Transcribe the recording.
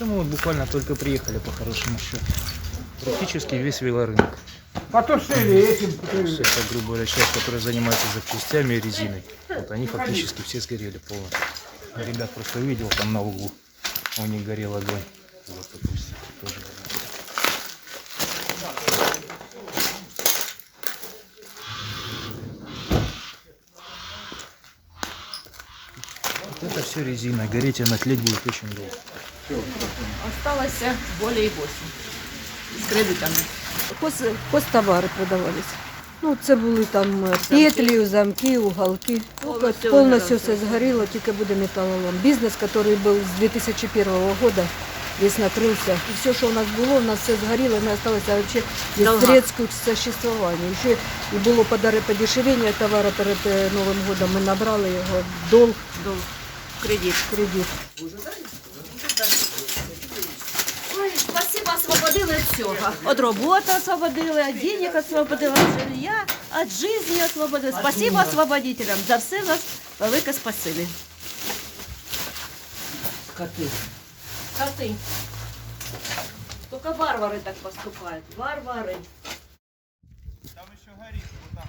Да мы вот буквально только приехали по хорошему счету. Практически весь велорынок. Потушили этим. Вся эта, грубо говоря, часть, которая занимается запчастями и резиной. Вот они фактически все сгорели полностью. Ребят просто видел там на углу. У них горел огонь. Вот, допустим, Вот это все резина. Гореть она тлеть будет очень долго. Осталось более 8 з кредитами. Хоз, хозтовари продавались. Ну, це були там е, петлі, замки, уголки. Ну, Повністю Повністю вигорав. все згоріло, тільки буде металлолом. Бізнес, який був з 2001 года, весь накрылся. И все, что у нас было, у нас все сгорело, и мы осталось вообще без Долга. средств к существованию. Еще и было подари подешевлення товару перед е, Новим годом. Ми набрали його долг, Долг. Кредит. кредит. Ой, спасибо, освободили від всього. От роботи освободили, від денег освободили, від жилья, від життя освободили. Спасибо освободителям. За все вас велике спасибі. Коты. Коты. Только варвары так поступают. Варвары. Там еще горит, вот там